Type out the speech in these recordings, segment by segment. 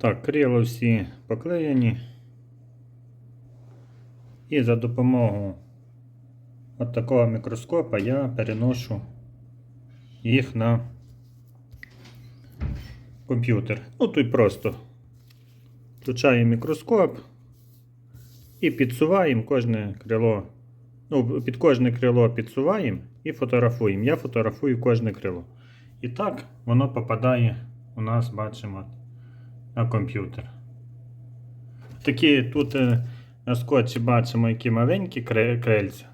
Так, крила всі поклеєні. І за допомогою от такого мікроскопа я переношу їх на комп'ютер. Ну тут просто включаємо мікроскоп і підсуваємо кожне крило. Ну, під кожне крило підсуваємо і фотографуємо. Я фотографую кожне крило. І так воно попадає у нас, бачимо, на комп'ютер. Такі тут е, на скотчі бачимо, які маленькі крильця.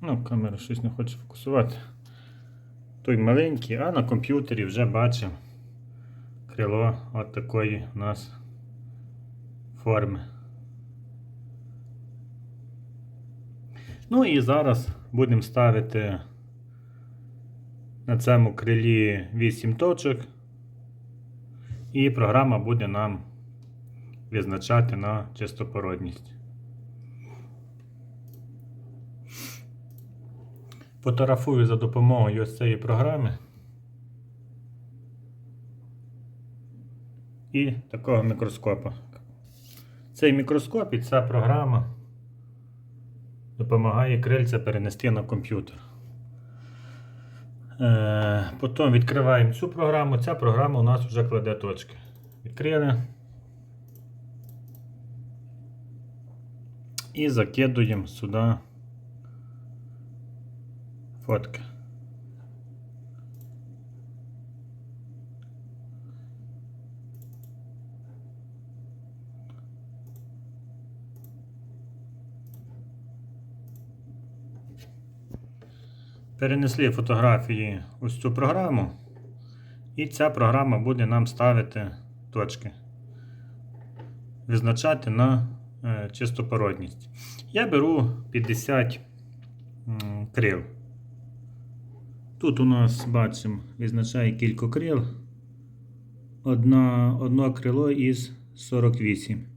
Ну, камера щось не хоче фокусувати. Той маленький, а на комп'ютері вже бачимо крило от такої у нас форми. Ну і зараз будемо ставити на цьому крилі 8 точок. І програма буде нам відзначати на чистопородність. Фотографую за допомогою ось цієї програми і такого мікроскопа. Цей мікроскоп і ця програма допомагає крильця перенести на комп'ютер. Е, Потім відкриваємо цю програму. Ця програма у нас вже кладе точки. Відкрили. І закидуємо сюди фотки. Перенесли фотографії ось цю програму, і ця програма буде нам ставити точки, визначати на е, чистопородність. Я беру 50 крил. Тут у нас бачимо, відзначає кілька крил. Одна, одно крило із 48.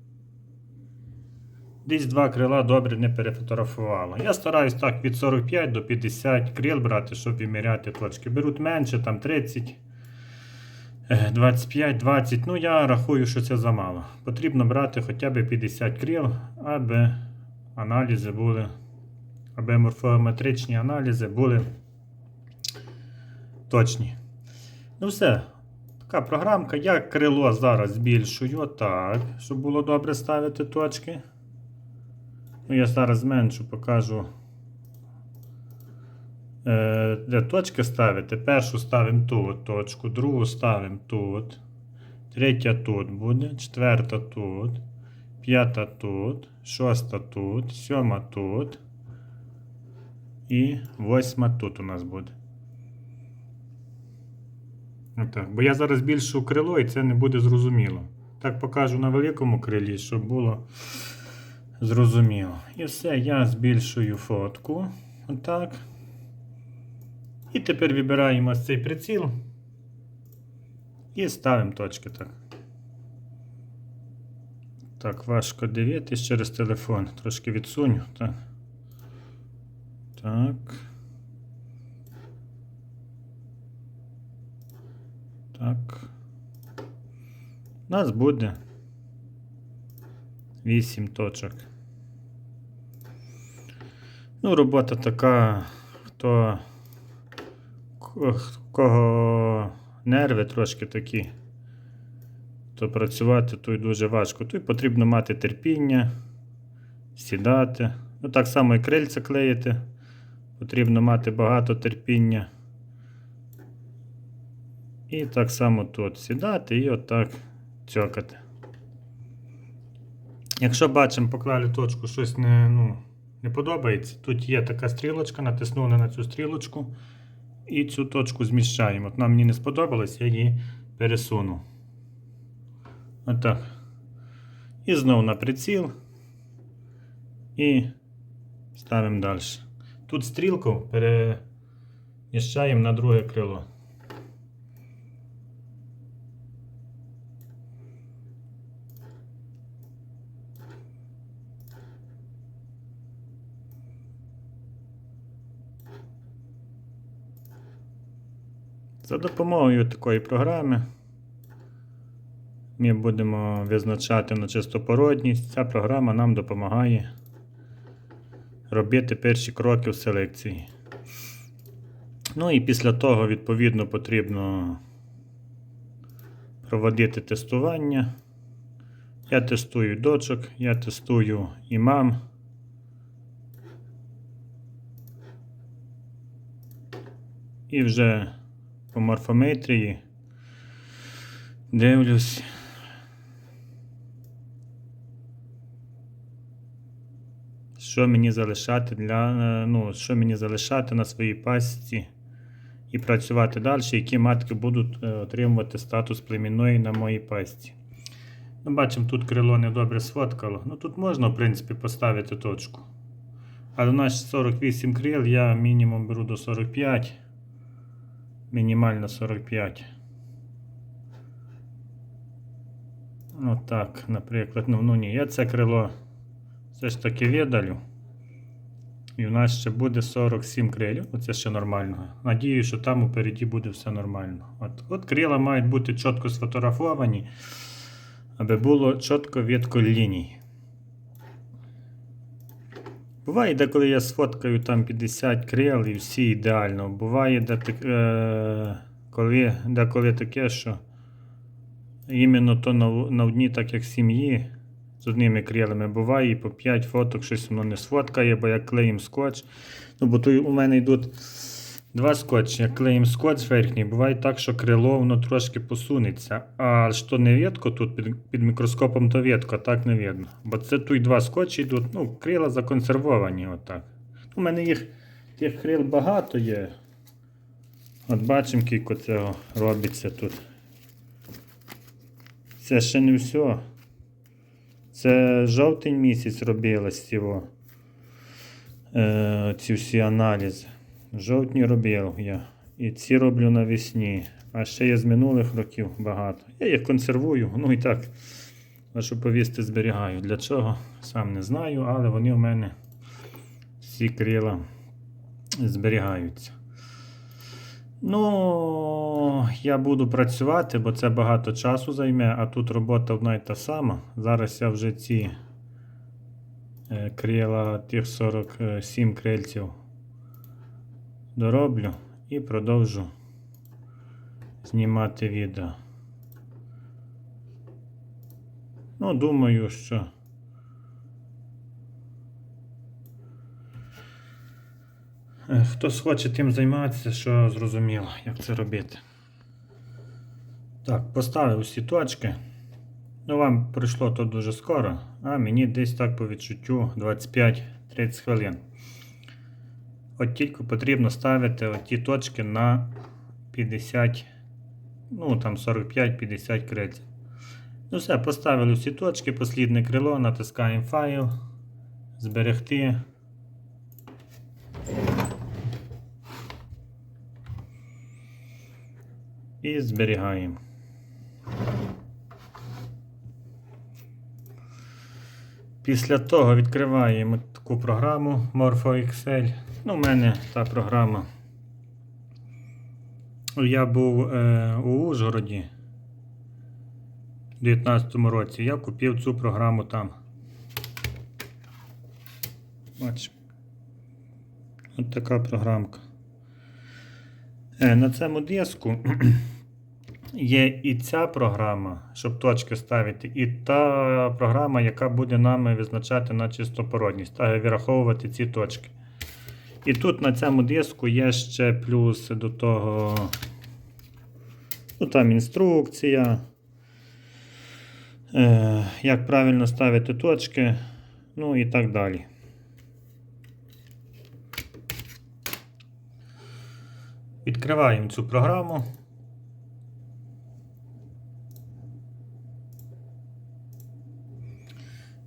Десь два крила добре не перефотографувало. Я стараюсь так від 45 до 50 крил брати, щоб виміряти точки. Беруть менше, там 30, е, 25, 20. Ну я рахую, що це замало. Потрібно брати хоча б 50 крил, аби аналізи були, аби морфометричні аналізи були точні. Ну все. Така програмка. Я крило зараз збільшую так, щоб було добре ставити точки. Ну, я зараз зменшу, покажу. Де точки ставити. Першу ставимо тут точку, другу ставимо тут. Третя тут буде, четверта тут, п'ята тут, шоста тут, сьома тут. І восьма тут у нас буде. Отак. Бо я зараз більшу крило і це не буде зрозуміло. Так покажу на великому крилі, щоб було зрозуміло. І все, я збільшую фотку. Отак. І тепер вибираємо ось цей приціл. І ставимо точки так. Так, важко дивитись через телефон. Трошки відсуню. Так. Так. Так. У нас буде 8 точок. Ну, робота така, хто ко- кого нерви трошки такі, то працювати тут дуже важко. Тут потрібно мати терпіння, сідати. Ну, так само і крильця клеїти. Потрібно мати багато терпіння. І так само тут сідати і отак цьокати. Якщо бачимо, поклали точку, щось не, ну, не подобається, тут є така стрілочка, натиснули на цю стрілочку і цю точку зміщаємо. От нам мені не сподобалось, я її пересуну. Отак. І знову на приціл. І ставимо далі. Тут стрілку переміщаємо на друге крило. За допомогою такої програми Ми будемо визначати на чистопородність. Ця програма нам допомагає робити перші кроки в селекції. Ну і після того, відповідно, потрібно проводити тестування. Я тестую дочок, я тестую імам. І вже по морфометрії дивлюсь. Що мені залишати для, е, ну, що мені залишати на своїй пасіці і працювати далі, які матки будуть е, отримувати статус племінної на моїй пасіці. Ну, бачимо, тут крило недобре сфоткало. Ну тут можна, в принципі, поставити точку. Але у нас 48 крил, я мінімум беру до 45. Мінімально 45. Отак, наприклад. Ну, ну ні, я це крило все ж таки видалю. І у нас ще буде 47 крилів. Оце ще нормально. Надію, що там упереді буде все нормально. От, от крила мають бути чітко сфотографовані, аби було чітко відко ліній. Буває, деколи я сфоткаю там 50 крил і всі ідеально. Буває, де, е, коли, деколи таке, що іменно то на, на одній, так як сім'ї, з одними крилами буває, і по 5 фоток щось воно не сфоткає, бо я клеїм скотч. Ну, бо то у мене йдуть два скотчі. Я клеїм скотч верхній, буває так, що крило воно трошки посунеться. А що не видко, тут під, під мікроскопом то видко, а так не видно. Бо це тут два скотчі йдуть, ну, крила законсервовані. Отак. У мене їх тих крил багато є. От бачимо, скільки цього робиться тут. Це ще не все. Це жовтень місяць робилось цього. Е, ці всі аналізи. Жовтні робив я. І ці роблю навесні. А ще є з минулих років багато. Я їх консервую, ну і так. Вашу повісти зберігаю. Для чого? Сам не знаю, але вони у мене всі крила зберігаються. Ну, я буду працювати, бо це багато часу займе, а тут робота одна й та сама. Зараз я вже ці е, крила тих 47 крильців дороблю і продовжу знімати відео. Ну, думаю, що. Е, Хтось хоче тим займатися, що зрозуміло, як це робити. Так, поставив всі точки. Ну, вам прийшло то дуже скоро, а мені десь так по відчуттю 25-30 хвилин. От тільки потрібно ставити ті точки на 50, ну там 45-50 крильців. Ну все, поставили всі точки, послідне крило, натискаємо файл, зберегти. І зберігаємо. Після того відкриваємо таку програму MorphoExcel. Ну, у мене та програма. Я був е, у Ужгороді у 2019 році. Я купив цю програму там. Бачимо. От така програмка. Е, на цьому диску є і ця програма, щоб точки ставити, і та програма, яка буде нами визначати на чистопородність та вираховувати ці точки. І тут на цьому диску є ще плюс до того. Ну, там інструкція. Е, як правильно ставити точки, ну і так далі. Відкриваємо цю програму.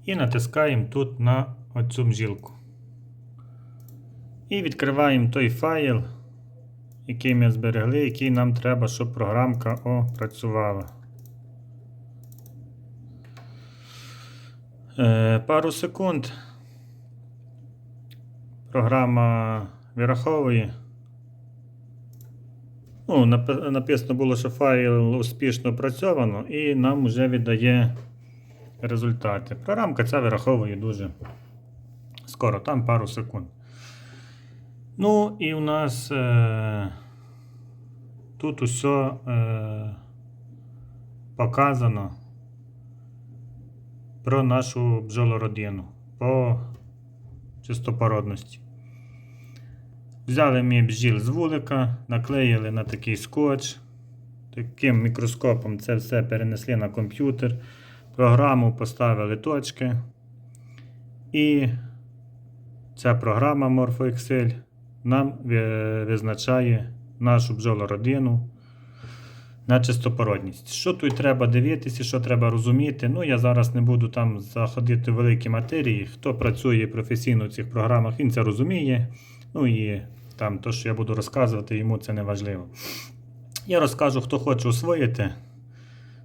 І натискаємо тут на оцю мжілку. І відкриваємо той файл, який ми зберегли, який нам треба, щоб програмка опрацювала. Е, пару секунд. Програма вираховує. Ну, написано було, що файл успішно опрацьовано і нам вже віддає результати. Програмка ця вираховує дуже скоро, там пару секунд. Ну, і у нас е, тут усе е, показано про нашу бджолородину по чистопородності. Взяли ми бджіл з вулика, наклеїли на такий скотч. Таким мікроскопом це все перенесли на комп'ютер. Програму поставили точки. І ця програма MorphoExcel нам визначає нашу бджолородину на чистопородність. Що тут треба дивитися, що треба розуміти. Ну, я зараз не буду там заходити в великі матерії. Хто працює професійно в цих програмах, він це розуміє. Ну і там то, що я буду розказувати, йому це не важливо. Я розкажу, хто хоче освоїти.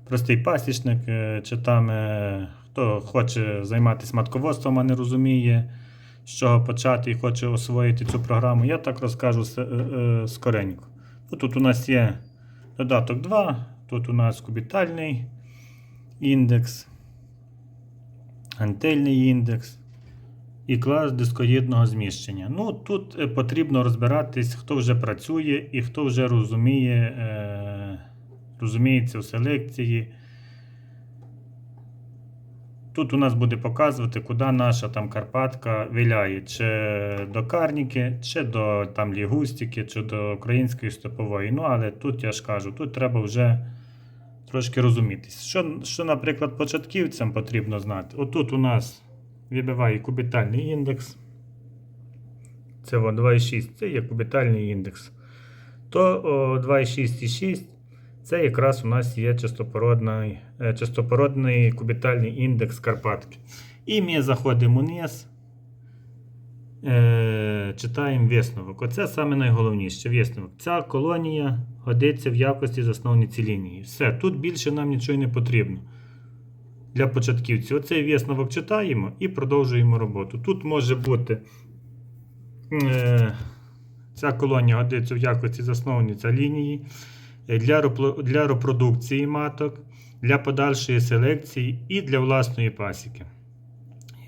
Простий пасічник, е, чи там е, хто хоче займатися матководством, а не розуміє, з чого почати і хоче освоїти цю програму. Я так розкажу е, скоренько. Ну, Тут у нас є додаток 2, тут у нас кубітальний індекс, антильний індекс і клас дискоїдного зміщення. Ну, тут потрібно розбиратись, хто вже працює і хто вже розуміє, розуміється в селекції. Тут у нас буде показувати, куди наша там Карпатка виляє, чи до Карніки, чи до там Лігустики, чи до української степової. Ну, але тут я ж кажу, тут треба вже трошки розумітись. Що, що наприклад, початківцям потрібно знати? Отут у нас вибиває кубітальний індекс. Це 2,6, це є кубітальний індекс. То 2,6,6 це якраз у нас є чистопородний, е, чистопородний кубітальний індекс Карпатки. І ми заходимо вниз, е, читаємо висновок. Оце саме найголовніше висновок. Ця колонія годиться в якості засновниці лінії. Все, тут більше нам нічого не потрібно. Для початківців. Оцей висновок читаємо і продовжуємо роботу. Тут може бути е, ця колонія годиться в якості засновниця лінії для, репродукції маток, для подальшої селекції і для власної пасіки.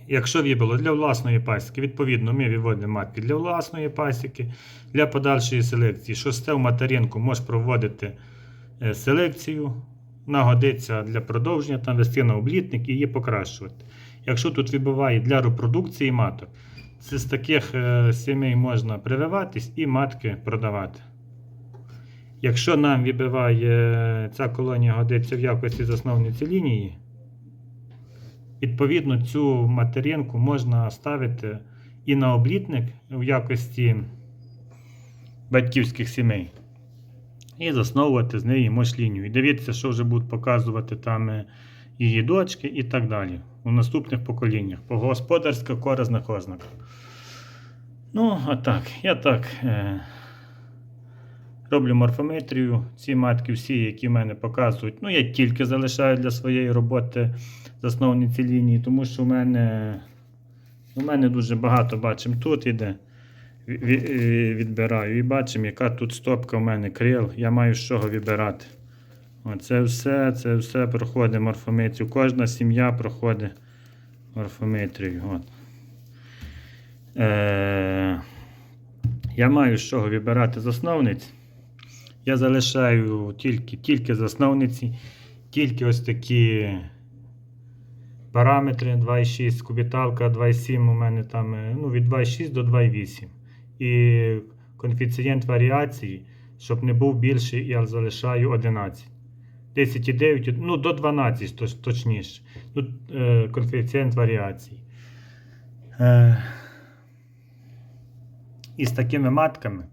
Якщо вибило для власної пасіки, відповідно, ми виводимо матки для власної пасіки, для подальшої селекції. Шостев материнку може проводити е, селекцію, нагодиться для продовження, там вести на облітник і її покращувати. Якщо тут вибиває для репродукції маток, це з таких е, сімей можна прививатись і матки продавати. Якщо нам вибиває ця колонія годиться в якості засновниці лінії, відповідно цю материнку можна ставити і на облітник в якості батьківських сімей. І засновувати з неї мошлінію. І дивіться, що вже будуть показувати там е, її дочки і так далі. У наступних поколіннях. По господарських корисних ознаках. Ну, а так, я так е, роблю морфометрію. Ці матки, всі, які в мене показують. Ну, я тільки залишаю для своєї роботи засновниці лінії, тому що в мене, у мене дуже багато бачимо тут іде. Ві- ві- Відбираю і бачимо, яка тут стопка в мене крил. Я маю з чого вибирати. Оце все, це все проходить морфометрію. Кожна сім'я проходить морфометрію. От. Е, я маю з чого вибирати засновниць. Я залишаю тільки, тільки засновниці, тільки ось такі параметри 2,6, кубіталка 2,7 у мене там е, ну, від 2,6 до 2,8. І коефіцієнт варіації, щоб не був більший, я залишаю 11. 10,9, ну до 12 точ- точніше. Тут е, коефіцієнт варіації. Е, і з такими матками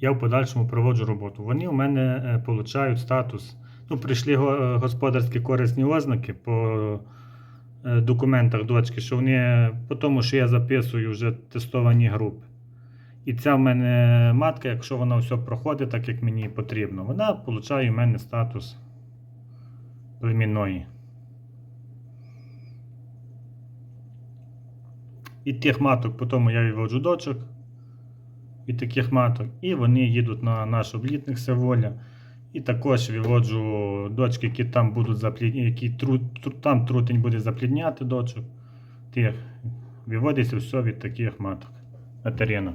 я в подальшому проводжу роботу. Вони у мене е, получають статус. Ну, прийшли е, господарські корисні ознаки по е, документах дочки, що вони по тому, що я записую вже тестовані групи. І ця в мене матка, якщо вона все проходить так, як мені потрібно, вона получає в мене статус племінної. І тих маток, потім я виводжу дочок. Від таких маток. І вони їдуть на наш облітник Севоля. І також виводжу дочки, які там будуть заплід... які тру... тру- там трутень буде заплідняти дочок. Тих. Виводиться все від таких маток на теренах.